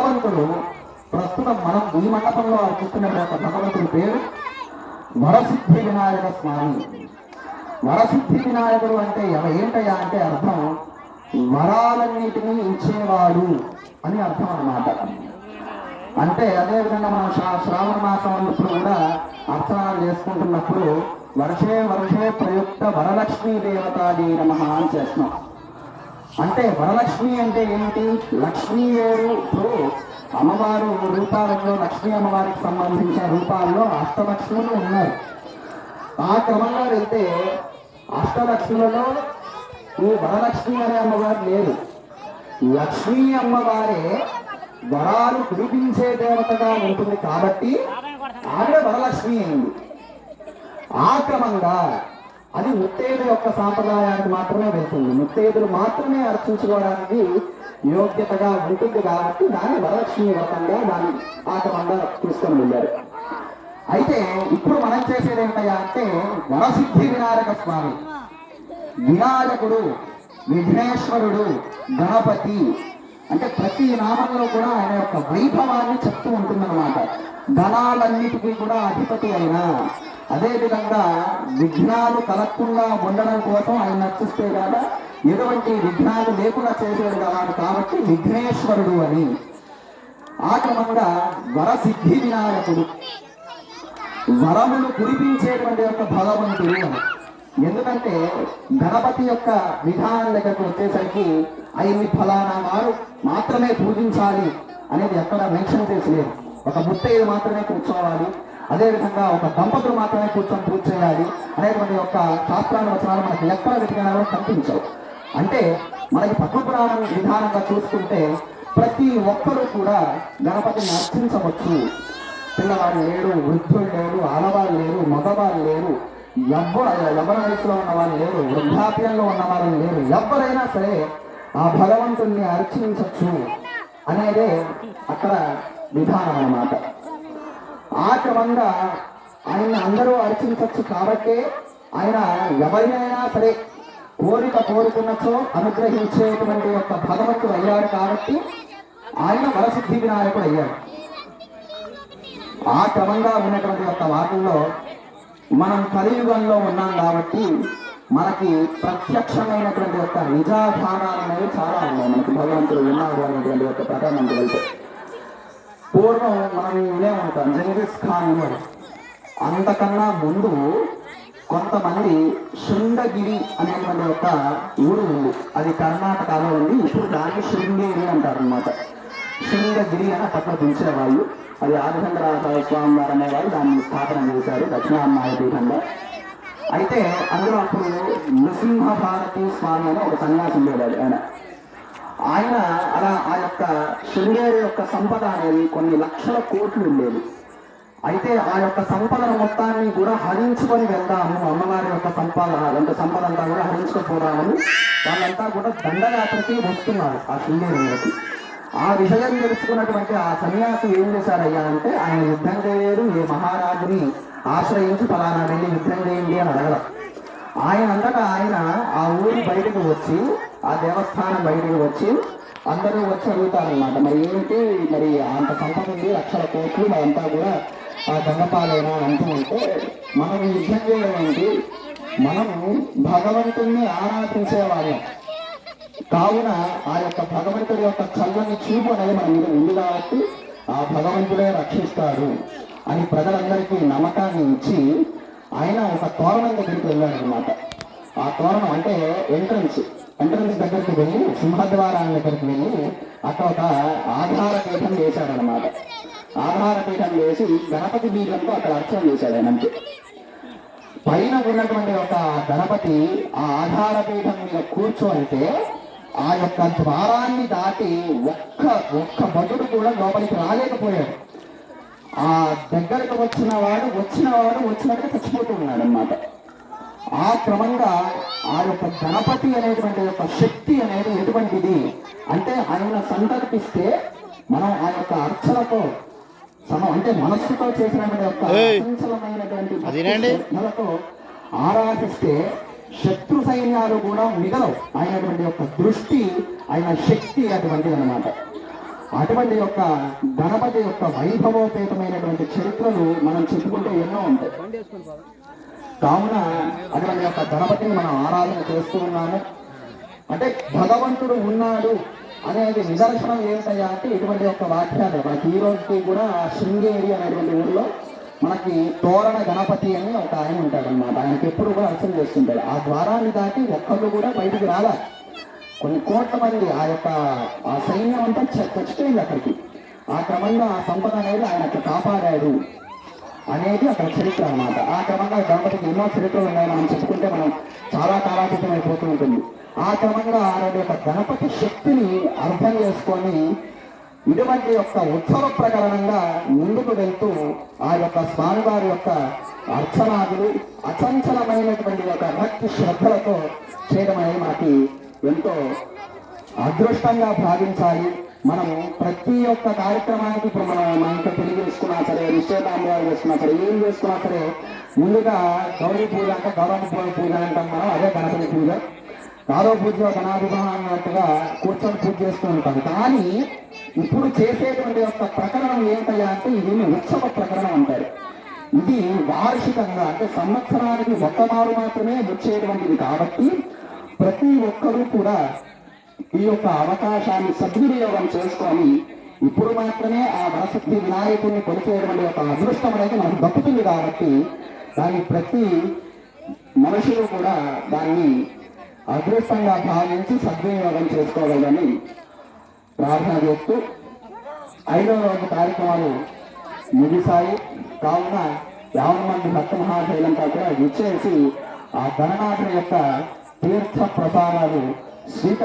భగవంతుడు ప్రస్తుతం మనం ఈ మండపంలో చూస్తున్నటువంటి భగవంతుడి పేరు వరసిద్ధి వినాయక స్వామి. వరసిద్ధి వినాయకుడు అంటే ఎవ- ఏంటయ్యా అంటే అర్థం వరాలన్నిటినీ ఇచ్చేవాడు అని అర్థం అన్నమాట. అంటే అదే విధంగా మనం శ్రా- శ్రావణ మాసం అన్నప్పుడు కూడా అర్చనాలు చేసుకుంటున్నప్పుడు వర్షే వర్షే ప్రయుక్త వరలక్ష్మీ దేవతాది నమ అని చేస్తున్నాం. అంటే వరలక్ష్మి అంటే ఏమిటి? లక్ష్మీ వేరు. ఇప్పుడు అమ్మవారు రూపాలలో లక్ష్మీ అమ్మవారికి సంబంధించిన రూపాల్లో అష్టలక్ష్ములు ఉన్నారు. ఆ క్రమంలో వెళ్తే అష్టలక్ష్ములలో ఈ వరలక్ష్మి అనే అమ్మవారు లేరు. లక్ష్మీ అమ్మవారే వరాలు కురిపించే దేవతగా ఉంటుంది కాబట్టి ఆవిడ వరలక్ష్మి అయింది. ఆ క్రమంగా అది ముత్తేదు యొక్క సాంప్రదాయానికి మాత్రమే వెళ్తుంది. ముత్తేదులు మాత్రమే అర్చించుకోవడానికి యోగ్యతగా ఉంటుంది కాబట్టి దాన్ని వరలక్ష్మి వ్రతంగా దాన్ని ఆ క్రమంగా తీసుకొని వెళ్ళారు. అయితే ఇప్పుడు మనం చేసేది ఏంటయ్యా అంటే వరసిద్ధి వినాయక స్వామి. వినాయకుడు విఘ్నేశ్వరుడు గణపతి అంటే ప్రతి నామంలో కూడా ఆయన యొక్క వైభవాన్ని చెప్తూ ఉంటుందన్నమాట. గణాలన్నిటికీ కూడా అధిపతి అయిన అదేవిధంగా విఘ్నాలు కలగకుండా ఉండడం కోసం ఆయన నచ్చిస్తే కదా ఎటువంటి విఘ్నాలు లేకుండా చేసేది కదా కాబట్టి విఘ్నేశ్వరుడు అని. ఆ క్రమంగా వరసిద్ధి వినాయకుడు. వరములు కురిపించేటువంటి యొక్క భగవంతుడు అని. ఎందుకంటే గణపతి యొక్క విధానం దగ్గరకు వచ్చేసరికి ఆయన్ని ఫలానా వారు మాత్రమే పూజించాలి అనేది ఎక్కడ మెన్షన్ చేసి లేదు ఒక ముత్తైదు మాత్రమే కూర్చోవాలి. అదేవిధంగా ఒక దంపతులు మాత్రమే కూర్చొని పూజ చేయాలి అనేటువంటి యొక్క శాస్త్రాల వచనాలు మనకి ఎక్కడ వెతికినాలో కనిపించవు. అంటే మనకి పద్మపురాణం విధానంగా చూసుకుంటే ప్రతి ఒక్కరూ కూడా గణపతిని అర్చించవచ్చు. పిల్లవాడు లేరు వృద్ధులు లేరు ఆడవాళ్ళు లేరు మగవాళ్ళు లేరు ఎవ్వరు ఎవరి వయసులో ఉన్నవాళ్ళు లేరు వృద్ధాప్యంలో ఉన్నవాళ్ళు లేరు ఎవరైనా సరే ఆ భగవంతుణ్ణి అర్చించవచ్చు అనేదే అక్కడ విధానం అన్నమాట. ఆ క్రమంగా ఆయన అందరూ అర్చించవచ్చు కాబట్టి ఆయన ఎవరినైనా సరే కోరిక కోరుకున్నచో అనుగ్రహించేటువంటి యొక్క భగవంతుడు అయ్యాడు కాబట్టి ఆయన వరసిద్ధి వినాయకుడు అయ్యాడు. ఆ క్రమంగా ఉన్నటువంటి యొక్క వాటిల్లో మనం కలియుగంలో ఉన్నాం కాబట్టి మనకి ప్రత్యక్షమైనటువంటి యొక్క నిజాధానాలు అనేవి చాలా ఉన్నాయి. మనకి భగవంతుడు ఉన్నాడు అనేటువంటి యొక్క ప్రధానంకి వెళ్తే పూర్వం మనం ఇదే ఉంటాం జంగిస్ ఖాన్ అని అంతకన్నా ముందు కొంతమంది శృంగగిరి అనేటువంటి ఒక ఊరు ఉంది. అది కర్ణాటకలో ఉంది. ఇప్పుడు దాన్ని శృంగేరి అంటారు అనమాట శృంగగిరి అని అప్పట్లో పిలిచేవాళ్ళు. అది ఆదిచంద్రరాజ స్వామి వారు అనేవారు దాన్ని స్థాపన చేశారు దక్షిణామ్నాయ పీఠంలో అయితే అందులో అప్పుడు నృసింహ భారతి స్వామి అని ఒక సన్యాసి ఉండేవాడు ఆయన. ఆయన అలా ఆ యొక్క శృంగేరి యొక్క సంపద అనేది కొన్ని లక్షల కోట్లు ఉండేది. అయితే ఆ యొక్క సంపదను మొత్తాన్ని కూడా హరించుకొని వెళ్దాము అమ్మవారి యొక్క సంపద అంటే సంపద అంతా కూడా హరించుకుపోదామని వాళ్ళంతా కూడా దండయాత్రకి వస్తున్నారు ఆ శృంగేరికి ఆ విషయం తెలుసుకున్నటువంటి ఆ సన్యాసి ఏం చేశారయ్యా అంటే ఆయన యుద్ధం చేయలేదు ఏ మహారాజుని ఆశ్రయించి పలానా వెళ్ళి యుద్ధం చేయండి అని అడగడం. ఆయన అంతటా ఆయన ఆ ఊరి బయటకు వచ్చి ఆ దేవస్థానం బయటకు వచ్చి అందరూ వచ్చి అడుగుతారనమాట మరి ఏంటి మరి అంత సంపద ఉంది లక్షల కోట్లు మరంతా కూడా ఆ దొంగపాలైనా అంటూ ఉంటే మనం యుద్ధం చేయడం ఏంటి? మనము భగవంతుణ్ణి ఆరాధించేవాళ్ళం. కావున ఆ యొక్క భగవంతుడి యొక్క చల్లని చూపు అనేది మన మీద ఉంది కాబట్టి ఆ భగవంతుడే రక్షిస్తాడు అని ప్రజలందరికీ నమ్మకాన్ని ఇచ్చి ఆయన ఒక తోరణం దగ్గరికి వెళ్ళాడు అనమాట ఆ తోరణం అంటే ఎంట్రన్స్ ఎంట్రన్స్ దగ్గరికి వెళ్ళి సింహద్వారాల దగ్గరికి వెళ్ళి అక్కడ ఒక ఆధార పీఠం వేశాడనమాట ఆధార పీఠం వేసి గణపతి బీజంతో అక్కడ అర్చన చేశాడు ఆయన అంతే పైన ఉన్నటువంటి ఒక గణపతి ఆ ఆధార పీఠం మీద కూర్చోంటే ఆ యొక్క ద్వారాన్ని దాటి ఒక్క ఒక్క భటుడు కూడా లోపలికి రాలేకపోయాడు. ఆ దగ్గరకు వచ్చిన వాడు వచ్చిన వాడు వచ్చినట్టుగా చచ్చిపోతూ ఉన్నాడు అన్నమాట ఆ క్రమంగా ఆ యొక్క గణపతి అనేటువంటి యొక్క శక్తి అనేది ఎటువంటిది? అంటే ఆయన సంకల్పిస్తే మనం ఆ యొక్క అర్చనతో సమ అంటే మనస్సుతో చేసినటువంటి యొక్క. అచంచలమైనటువంటి ఆరాధిస్తే శత్రు సైన్యాలు కూడా మిగలవు. ఆయనటువంటి యొక్క దృష్టి ఆయన శక్తి అటువంటిది అనమాట అటువంటి యొక్క గణపతి యొక్క వైభవోపేతమైనటువంటి చరిత్రలు మనం చెప్పుకుంటే ఎన్నో ఉంటాయి. కావున అటువంటి యొక్క గణపతిని మనం ఆరాధన చేస్తూ ఉన్నాము. అంటే భగవంతుడు ఉన్నాడు అనేది నిదర్శనం ఏంటయ్యా అంటే ఇటువంటి యొక్క వాక్యాలు. మనకి ఈ రోజుకి కూడా శృంగేరి అనేటువంటి ఊర్లో మనకి తోరణ గణపతి అని ఒక ఆయన ఉంటాడనమాట ఆయనకి ఎప్పుడు కూడా అర్చన చేస్తుంటాడు. ఆ ద్వారాన్ని దాటి ఒక్కళ్ళు కూడా బయటికి రాలా. కొన్ని కోట్ల మంది ఆ యొక్క ఆ సైన్యం అంతా చచ్చిపోయింది అక్కడికి. ఆ క్రమంగా ఆ సంపద అనేది ఆయన కాపాడాడు. అనేది అక్కడ చరిత్ర అన్నమాట. ఆ క్రమంగా గణపతికి ఎన్నో చరిత్రలు ఉన్నాయి మనం చెప్పుకుంటే మనం చాలా కాలాతీతం అయిపోతూ ఉంటుంది. ఆ క్రమంగా ఆయన యొక్క గణపతి శక్తిని అర్థం చేసుకొని ఇటువంటి యొక్క ఉత్సవ ప్రకరణంగా ముందుకు వెళ్తూ ఆ యొక్క స్వామివారి యొక్క అర్చనాదులు అచంచలమైనటువంటి యొక్క భక్తి శ్రద్ధలతో చేయడం అనేది మనకి ఎంతో అదృష్టంగా భావించాలి. మనము ప్రతి ఒక్క కార్యక్రమానికి ఇప్పుడు మనం మన ఇంట్లో పెళ్ళి చేసుకున్నా సరే నిశ్చయదాంబాలు చేసుకున్నా సరే ఏం చేసుకున్నా సరే ముందుగా గౌరీ పూజ అంటే గౌరవ పూజ పూజ అంటాం మనం అదే గణపతి పూజ. గౌరవ పూజ గణాభిమానం అన్నట్టుగా కూర్చొని పూజ చేస్తూ ఉంటాం. కానీ ఇప్పుడు చేసేటువంటి యొక్క ప్రకరణం ఏంటయ్యా అంటే ఇది ఉత్సవ ప్రకరణం అంటారు. ఇది వార్షికంగా అంటే సంవత్సరానికి ఒక్కమారు మాత్రమే వచ్చేటువంటిది కాబట్టి ప్రతి ఒక్కరూ కూడా ఈ యొక్క అవకాశాన్ని సద్వినియోగం చేసుకొని ఇప్పుడు మాత్రమే ఆ వరశక్తి వినాయకుడిని కొలిచేటువంటి యొక్క అదృష్టం అనేది మనకు దక్కుతుంది కాబట్టి దాన్ని ప్రతి మనుషులు కూడా దాన్ని అదృష్టంగా భావించి సద్వినియోగం చేసుకోవాలని ప్రార్థన చేస్తూ ఐదవ రోజు కార్యక్రమాలు ముగిశాయి. కావున యావన మంది భక్త మహాశైలంతా కూడా విచ్చేసి ఆ గణనాథుని యొక్క తీర్థ ప్రసారాలు స్వీక